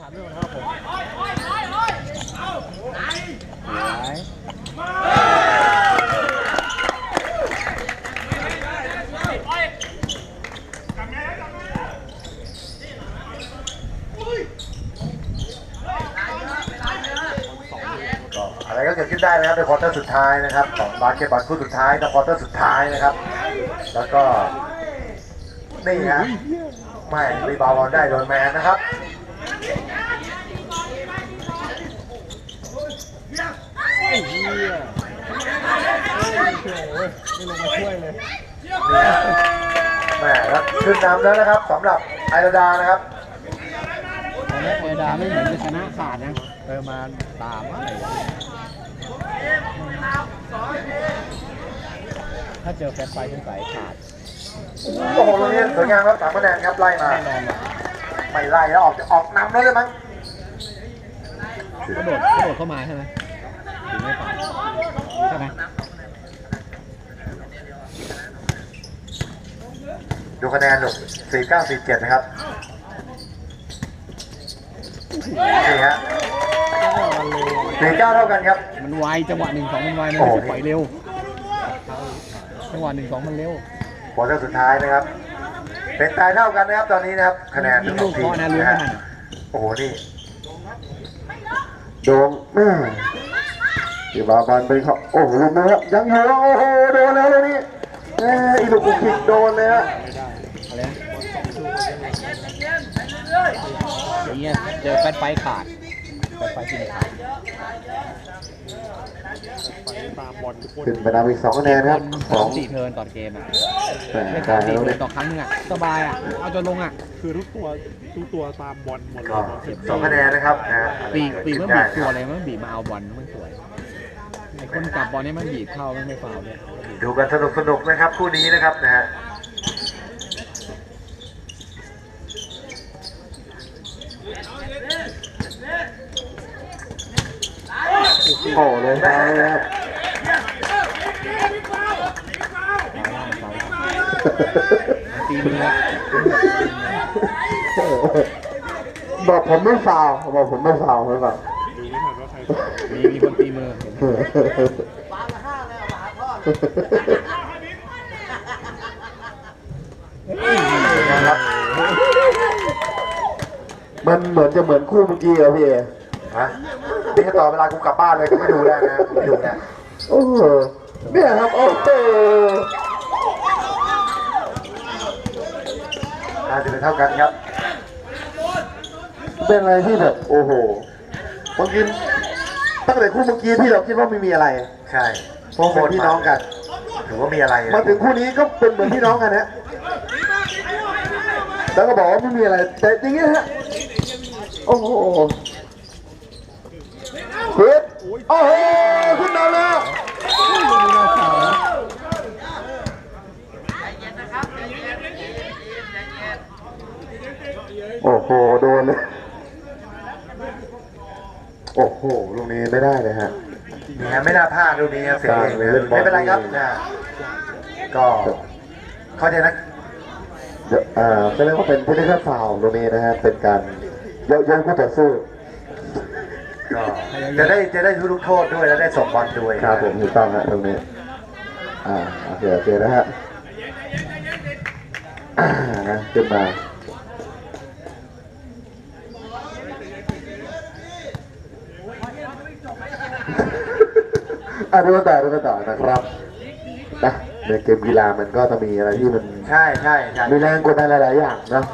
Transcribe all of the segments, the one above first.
ถามเรื่องนะครับผมไหนก็อะไรก็เกิดขึ้นได้นะครับในควอเตอร์สุดท้ายนะครับของบาสเกตบอลคู่สุดท้ายในควอเตอร์สุดท้ายนะครับ แล้วก็นี่ฮะไม่รีบาวด์บอลได้โดนแมนนะครับ ไอ้เหี้ย โอ้ยไม่ลงมาช่วยเลยแหม่ครับขึ้นนำแล้วนะครับสำหรับไอราดานะครับตอนนี้เอดาไม่เหมือนจะชนะขาดนะเออมาตามอะไรวะถ้าเจอแฟนไฟสงสัยขาดโอ้โหตรงนี้สวยงามครับสามคะแนนครับไล่มาแน่นอนว่ะไม่ไล่แล้วออกออกนำแล้วเลยมั้งกระโดดกระโดดเข้ามาใช่ไหมหรือไม่ไปใช่ไหม ดูคะแนนดูสี่เก้าสี่เจ็ดนะครับนี่ฮะสี่เก้าเท่ากันครับ มันไวจังหวะหนึ่งสองมันไวมันโอ้ไม่โหใช่ปล่อยเร็ว จังหวะหนึ่งสองมันเร็วควอเตอร์สุดท้ายนะครับ เป็นตายเท่ากันนะครับตอนนี้นะครับ คะแนนยิทั้งงสลูอกงเคทีมอนะรู้นะไม่ฮะทันอะโอ้โห นี่โดงแม่ที่บาบันไปเขาโอ้โหนะครับยังอยู่แล้วโอ้โหโดนแล้วเลยนี่ แหม่อีลูกคิกโดนเลยฮะอะไรนะอย่างเงี้ยเจอแฟนไฟขาดแฟนไฟกินขาดขึ้นไปนำอีกสองคะแนนครับสสอองงสี่เทิร์นต่อเกมอะแต่เล่นได้สามสี่แล้วเทิเนี่ร์ยนต่อครั้งนึงอะสบายอะเอาจนลงอะคือทุกตัวทุกตัวตามบอลหมดเลก็ยสองคะแนนนะครับนะฮะปีกปีกมันได้บีบนะตัวครับเลยมันบีบมาเอาบอลมันสวยไอ้คนจับบอลเนี่ยมันบีบเข้ามันไม่ฟาวเลย ดูกันสนุกสนุกๆนะครับคู่นี้นะครับนะฮะโอ้เลยนะครับตีมืออะบอกผมไม่ฟาวบอกผมไม่ฟาวไม่ฟาวดูไม่ทันว่าใครมีมีคนตีมือเห็ นไหมนะครับมันเหมือนจะเหมือนคู่เมื่อกี้อะพี่เอฮะนี่ถ้าต่อเวลากูกลับบ้านเลยกูไม่ดูแล้วนะกูไม่ดูนะโอ้โหเนี่ยครับโอ้โหน่าจะเป็นเท่ากันครับ เป็นอะไรที่แบบโอ้โหบางทีตั้งแต่คู่เมื่อกี้ที่เราคิดว่าไม่มีอะไร ใช่ เพราะเป็นพี่น้องกันถือว่ามีอะไรมาถึงคู่นี้ก็เป็นเหมือนพี่น้องกันนะแล้วก็บอกว่าไม่มีอะไรแต่จริงๆฮะโอ้โหเฮ้ยโอ้โหขึ้นมาแล้วโอ้โหโดนเลยโอ้โหลูกนี้ไม่ได้เลยฮะ นี่ฮะไม่น่าพลาดลูกนี้เสียเองเลยไม่เป็นไรครับนะก็เข้าใจนะอ่าก็เรียกว่าเป็นเทคนิคฟาวตรงนี้นะฮะเป็นการยกยกคู่ต่อสู้ก็จะได้จะได้ลูกโทษด้วยแล้วได้ส่งบอลด้วยครับผมถูกต้องฮะตรงนี้อ่าโอเคโอเคนะฮะอ่านะขึ้นมา อะดูกันต่อดูกันต่อนะครับนะในเกมกีฬามันก็ต้องมีอะไรที่มันใช่ใช่ใช่มีแรงกดดันหลายๆอย่างเนอะ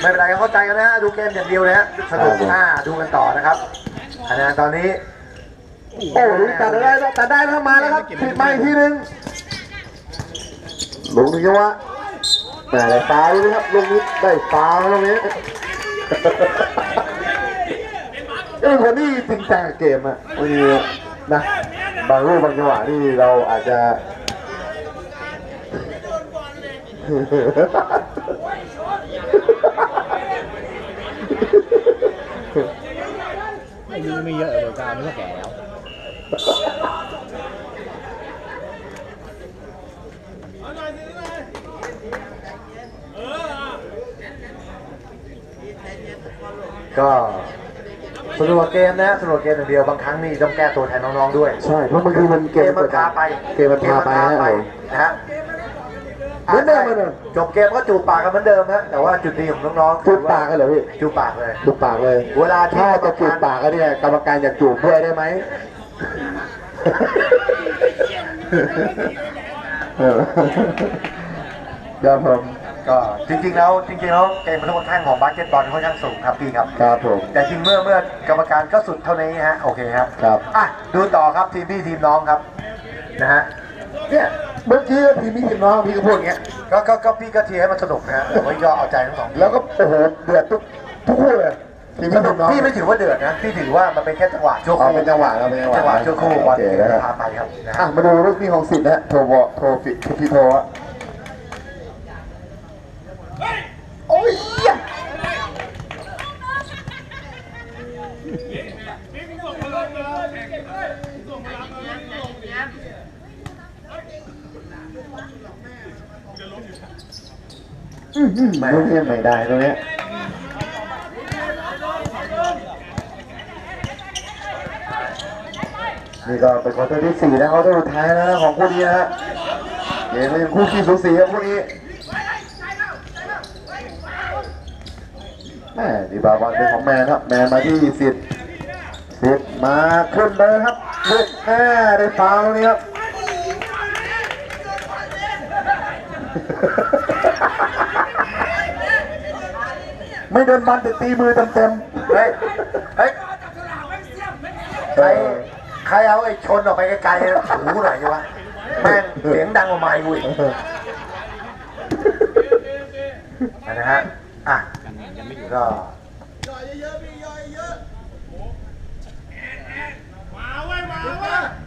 ไม่เป็นไรก็เข้าใจกันนะฮะดูเกมอย่างเดียวนะฮะสนุกครับผมอ่าดูกันต่อนะครับคะแนนตอนนี้โอ้โหตัดได้ตัดได้แล้วมาแล้วครับผิดมาอีกทีนึงลุงนี่ก็ว่าแต่ได้ฟาวล์เลยครับลุงนี้ได้ฟาวล์ตรงนี้ก็เป็นคนที่จริงจังกับเกมอะบางทีนะ บางรูปบางจังหวะที่เราอาจจะอายุไม่เยอะเบอร์เก้านี่ก็แก่แล้วเก็ สนุกกับเกมนะสนุกกับเกมอย่างเดียวบางครั้งนี่ต้องแก้ตัวแทนน้องๆด้วย ใช่เพราะบางทีมันเกเกมมมันพาไปเกมมันพาไปนะเกมมันพาเออนะฮะเหมือนเดิมเหมือนเดิม จบเกมก็จูบปากกันเหมือนเดิมฮะแต่ว่าจุดดีของน้องๆจูบปากกันเหรอพี่จูบปากเลย จูบปากเลยเวลาที่ ถ้าจะจูบปากกันเนี่ยกรรมการอยากจูบด้วยได้ไหม เออครับผม ก็จริงๆแล้วจริงๆแล้วเกมมันค่อนข้างของบาสเกตบอลค่อนข้างสูงครับพี่ครับ ครับผม แต่จริงเมื่อเมื่อกรรมการก็สุดเท่านี้ฮะโอเคครับครับ อะดูต่อครับทีมพี่ทีมน้องครับนะฮะเนี่ยเมื่อกี้ทีมพี่ทีมน้องพี่ก็พูดอย่างเงี้ย ก็ก็ก็พี่ก็เทียร์ให้มันสนุกนะฮะแต่ว่าก็เอาใจทั้งสองทีมแล้วก็โอ้โหเดือดทุกทุกคู่เลยทีมสพี่นุทีกมน้องพี่ไม่ถือว่าเดือดนะพี่ถือว่ามันเป็นแค่จังหวะชั่วเอาคู่เป็นจังหวะเราเป็นจังหวะจังหวะชั่วคู่บโออลเคที่นะครับพาไปครับนะอะฮะมาดูลูกพี่ของสิทธิ์นะฮะโทรบอกโทรฟิพี่โทรอะ อื้อหือลูกนี้ไม่ได้ตรงเนี้ยนี่ก็เป็นควอเตอร์ที่สี่นะเขาจะสุดท้ายแล้วนะของคู่นี้นะฮะเกมก็ยังคู่ขี้สูสีครับคู่นี้แม่ดีบาบอลเป็นของแมนครับ แมนมาที่สิทธิ์ สิทธิ์มาขึ้นเลยครับลูกแม่ได้ฟาวล์นี่ครับไม่โดนบอลแต่ตีมือเต็มๆเฮ้ยเฮ้ยใครใครเอาไอ้ชนออกไปไกลๆนะหูไหนวะแม่งเสียงดังกว่าไม้กูอีกนะฮะอะก็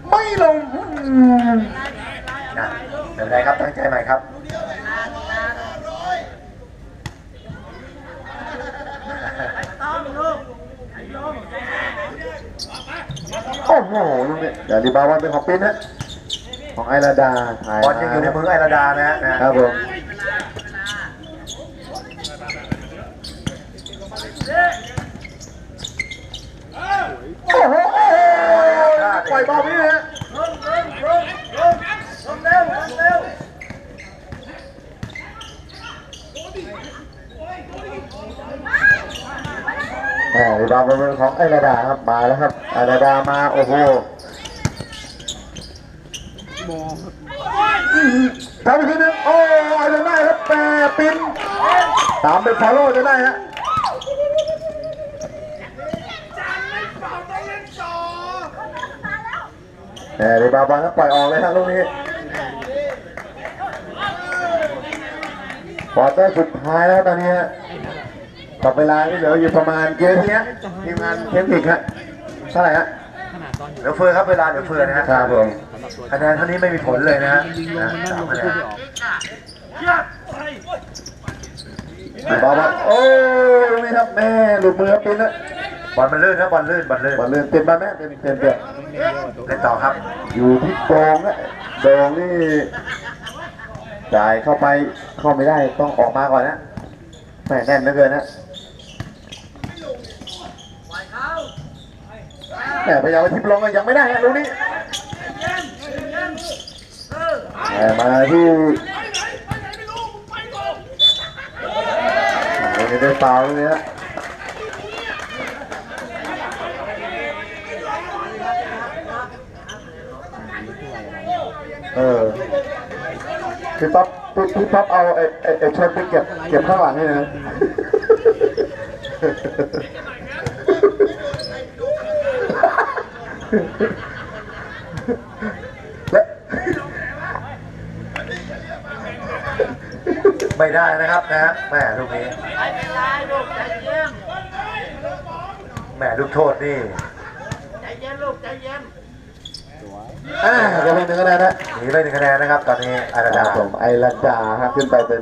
ไม่ ลงนะไม่เป็นไรครับตั้งใจใหม่ครับโอ้โหลูกนี้เดี๋ยวดีบาวันเป็นของปิ้นฮะของไอราดาถ่ายบอลยังอยู่ในมือไอราดานะฮะนะครับผมโอ้โหปล่อยบอลนี่นะฮะ แหมดีบาวันเป็นของไอราดาครับมาแล้วครับไอราดามาโอ้โหบอลทำอีกทีนึงโอ้ยจะได้ครับแปรปินตามเป็นฟอลโล่จะได้ฮะแหมดีบาบอลก็ปล่อยออกเลยครับลูกนี้ ควอเตอร์สุดท้ายแล้วตอนนี้ฮะกับเวลาที่เหลืออยู่ประมาณเกมเนี้ยทีมงานเทคนิคฮะเท่าไหร่ฮะขนาดตอนอยู่เดี๋ยวเฟือครับเวลาเดี๋ยวเฟือนะฮะครับผมสำหรับตัวคะแนนเท่านี้ไม่มีผลเลยนะฮะยิงลงนะมันนั่สางมลงคะแนพูดนไม่ออกดีบาบอลโอ้ยลูกนี้ครับแม่หลุดมือครับปินนะบอลมันลื่นครับบอลลื่นบอลลื่นบอลเลื่อนเต็มมาแม่เต็มเต็มเต็มเล่นต่อครับ อยู่ที่โดงนะโดงนี่ จ่ายเข้าไปเข้าไม่ได้ต้องออกมาก่อนนะแม่แน่นเหลือเกินนะแม่พยายามไปทิปลงยังไม่ได้ฮะลูกนี้แม่มาที่ลูกนี้ได้ฟาวล์ลูกนี้ฮะเออ พี่ป๊อปพี่พี่ป๊อปเอาไอ้ไอ้ไอ้ชนไปเก็บเก็บข้างหลังนี่นะและไม่ได้นะครับนะฮะแม่ลูกนี้แม่ลูกโทษนี่ อ่าจะเป็นหนึ่งคะแนนนะหนีไปหนึ่งคะแนนนะครับ ตอนนี้อาราคดารับผมไอรันดาครับขึ้นไปเป็น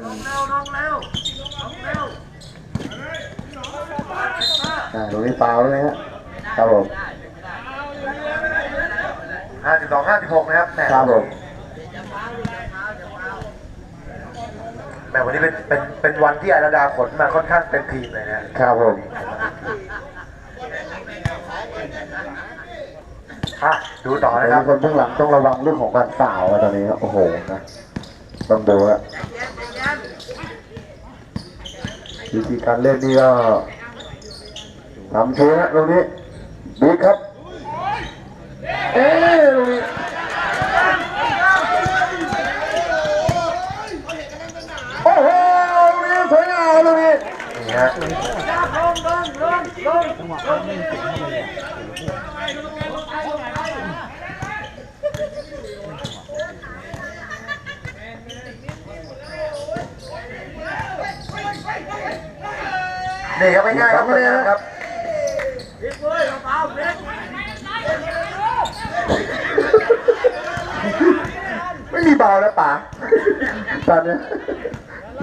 อ่าตรงนี้ฟาวล์เลยฮะครับผมห้าสิบสองห้าสิบหกนะครับแม่ครับผมแม่วันนี้เป็นเป็นเป็นวันที่อาราดาขนมาค่อนข้างเต็มทีมเลยนะครับผม อะดูต่อนะคนี้รับคนเบื้องหลังต้องระวังเรื่องของการสาวอะตอนนี้โอ้โหนะต้องดูอะวิธีการเล่นนี่ก็ทำโชว์นะตรงนี้บิ๊ครับ เอ๊ะตรงนี้โอ้โหตรงนี้สวยงามตรงนี้ นี่ฮะนี่ครับง่ายครับไม่ง่ายครับไม่มีเบาแล้วป๋าตอนนี้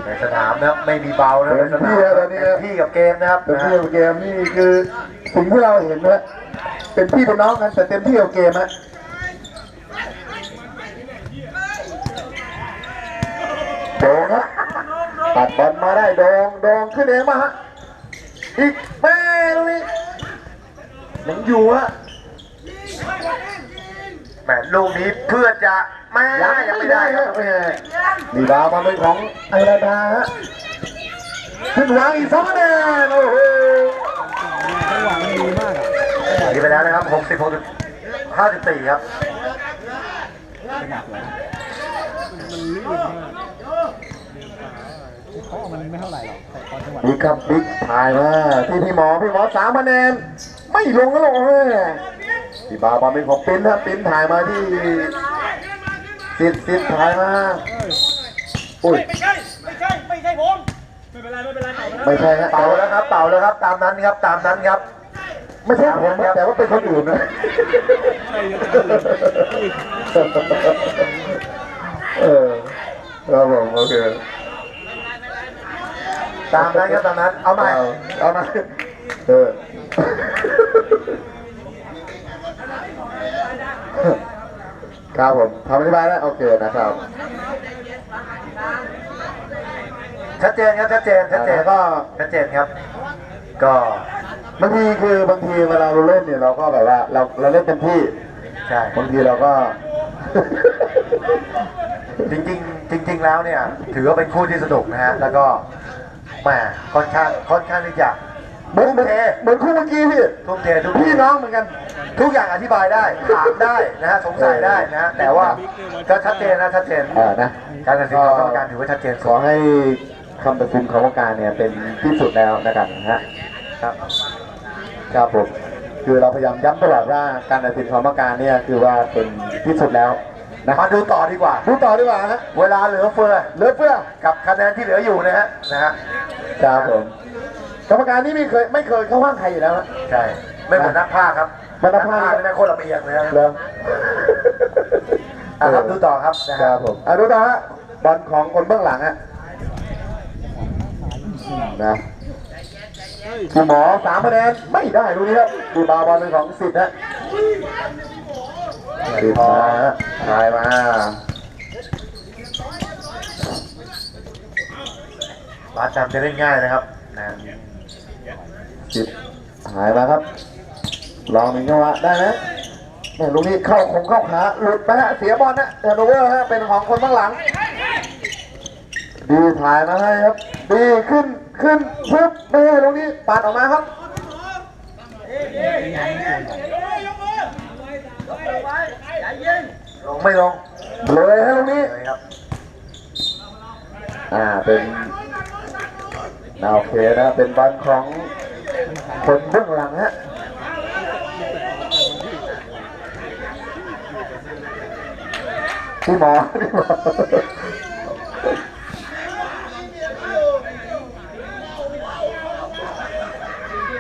ในสนามนะครับไม่มีเบานะในสนามเต็มที่แล้วตอนนี้ เต็มที่กับเกมนะครับเต็มนะที่ฮะกับเกมนี่คือสิ่งที่เราเห็นนะเป็นพี่เป็นน้องกันแต่เต็มที่กับเกมฮะโดงครับตัดบอลมาได้โดงโดงขึ้นเองมาฮะอีกแม่ตรงนี้ยังอยู่ฮะแหมลูกนี้เพื่อจะ แม่ยังไม่ได้ครับแม่ดีดาวมาเป็นของไอราดาฮะขึ้นวางอีกสองคะแนนโอ้โหจังหวะมันดีมากอะหนีไปแล้วนะครับ66 54 ครับขนาดเลยมันลื่นมากเขาออกมันไม่เท่าไหร่หรอกแต่ตอนจังหวะบิ๊กครับบิ๊กถ่ายมาที่พี่หมอพี่หมอสามคะแนนไม่ลงก็ลงเฮ้ยพี่บาบอลเป็นของปิ้นครับปิ้นถ่ายมาที่ สิทธิ์สิทธิ์ถ่ายมาอุ้ยไม่ใช่ ไม่ใช่ ไม่ใช่ผม ไม่เป็นไร ไม่เป็นไรต่อไปแล้วไม่ใช่ฮะเป่าแล้วครับ เป่าแล้วครับ ตามนั้นครับ ตามนั้นครับ ไม่ใช่ผมนะแต่ว่าเป็นคนอื่นนะใช่ครับเออครับผมโอเคตามนั้นครับตามนั้น เอาใหม่ เอาเอามาเออ ครับผมทำอธิบายแล้วโอเคนะครับ ชัดเจนครับชัดเจนชัดเจนแล้วก็ ชัดเจนครับ ก็บางทีคือบางทีเวลาเราเล่นเนี่ยเราก็แบบว่าเราเราเล่นเต็มที่ใช่บางทีเราก็ จริงๆจริง ๆ แล้วเนี่ย ถือว่าเป็นคู่ที่สนุกนะฮะแล้วก็แหมค่อนข้างค่อนข้างที่จะ เหมือนเหมือนเหมือนคู่เมื่อกี้พี่ทุ่มเททุกพี่น้องเหมือนกัน ทุกอย่างอธิบายได้ถามได้นะฮะสงสัยได้นะฮะแต่ว่าก็ชัดเจนนะชัดเจนเออนะการตัดสินของกรรมการถือว่าชัดเจนขสุอดให้คำตัดสินของกรรมการเนี่ยเป็นที่สุดแล้วนะครับนะฮะครับ ครับผมคือเราพยายามย้ำตลอดว่าการตัดสินของกรรมการเนี่ยคือว่าเป็นที่สุดแล้วนะมาดูต่อดีกว่าดูต่อดีกว่าฮะเวลาเหลือเฟือเหลือเฟือกับคะแนนที่เหลืออยู่นะฮะนะฮะครับผมกรรมการนี่ไม่เคยไม่เคยเข้าข้างใครอยู่แล้วฮะใช่ไม่เหมือนนักพากย์ครับไม่นักพากย์นี่นะคนละเอียดเลยนะเริ่มอะครับดูต่อครับนะคฮะรับผมอะดูต่อฮะบอลของคนเบื้องหลังฮะนะคุณหมอสามคะแนนไม่ได้ดูนี้ครับดูบาบอลเป็นของสิทธิ์ฮะสิทธิ์มาฮะถ่ายมาบาสจำจะเล่นง่ายนะครับนะสิทธิ์ถ่ายมาครับ ลองหนึ่งจังหวะได้ไหมแม่ลูกนี้เข้าคงเข้าขาหลุดไปฮะเสียบอลนะเทอร์โนเวอร์ฮะเป็นของคนเบื้องหลัง ดีถ่ายมาให้ครับ ดีขึ้นขึ้นปึ๊บเม่ตรงนี้ปัดออกมาครับลงไม่ลงเลยฮะตรงนี้อ่าเป็นอ่าโอเคนะเป็นบอลของคนเบื้องหลังฮะ พี่หมอพี่หมอ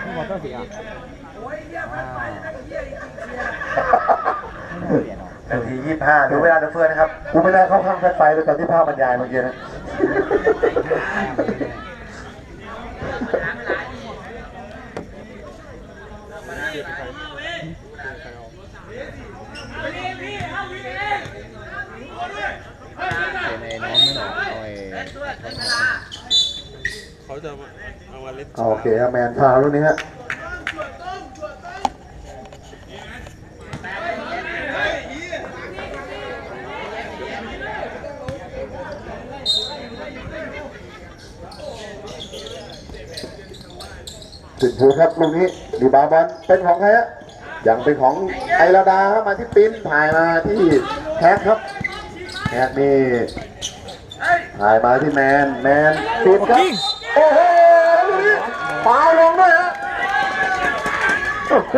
พี่มอเตอร์เสียอะอ่าไม่น่าเปลี่ยนหรอกนาทียี่สิบห้าดูเวลาเหลือเฟือนะครับ กูไม่ได้เข้าข้างแฟนไฟเลยตอนที่ภาพบรรยายเมื่อกี้นะ โอเคครัแมนพาลูกนี้ฮะสิบหูครับลูกนี้ดีบาบอลเป็นของใครฮะอย่างเป็นของไอราดาครับมาที่ปิ้นถ่ายมาที่แท็กครับแท็กนี่ถ่ายมาที่แมนแมนติดครับโอ้โห ฟาวลงด้วยฮะโอ้โห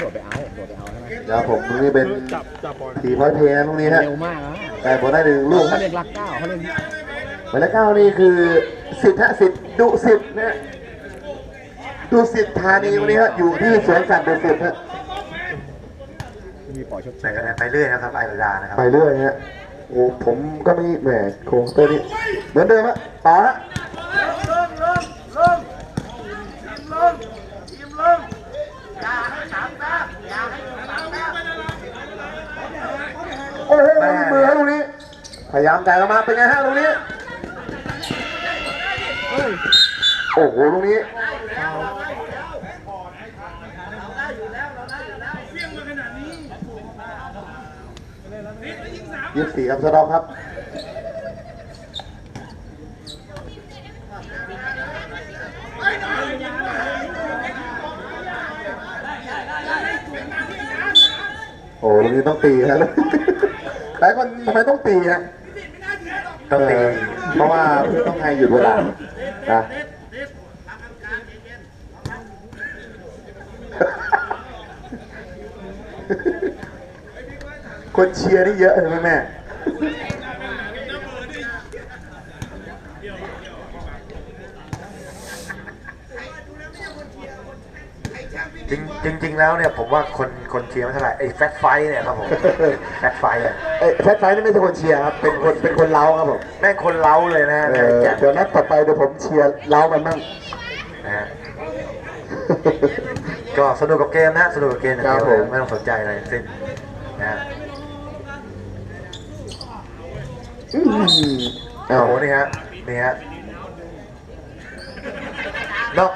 โดดไปเอาโดดไปเอาใช่ไหมเดี๋ยวผมลูกนี้เป็นจับจับบอลทีพอยเพย์ลูกนี้ฮะเร็วมากนะแต่ผมได้หนึ่งลูกเขาฮะเรียกลักเก้าเขาเรียกหมายเลขเก้านี่คือสิทธิ์ฮะสิทธิ์ดุสิทธิ์นะดุสิทธิ์ธานีวันนี้ฮะอยู่ที่สวนสัตว์ดุสิตฮะมีปล่อยชดเชยคะแนไปเรื่อยนะครับไอราดานะครับ ไปเรื่อยฮะ โอ้ผมก็ไม่แหมโครงสเตอร์นี่เหมือนเดิมฮะต่อฮะโอ้โหมือฮะลูกนี้ พยายามแต่งออกมาเป็นไงฮะลูกนี้ โอ้โหลูกนี้ ยี่สิบสี่ครับสะดอกครับโอ้ลูกนี้ต้องตีครับหลายคนทำไมต้องตีฮะต้องตีเออเพราะว่าต้องให้หยุดเวลานะ คนเชียร์นี่เยอะเลยไหมแม่จริงจริง ๆ แล้วเนี่ยผมว่าคนคนเชียร์ไม่เท่าไหร่ไอ้แฟตไฟท์เนี่ยครับผมแฟตไฟท์อะเอ้ยแฟตไฟท์นี่ไม่ใช่คนเชียร์ครับ เป็นคนเป็นคนเล้าครับผมแม่งคนเล้าเลยนะฮะเออแจ็คเดี๋ยวนัดต่อไปเดี๋ยวผมเชียร์เล้ามันบ้างนะฮะก็สนุกกับเกมนะสนุกกับเกมอย่างเดียวครับผมนะไม่ต้องสนใจอะไรทั้งสิ้นนะ อืมโอ้อ้าวโหนี่ฮะนี่ฮะนอก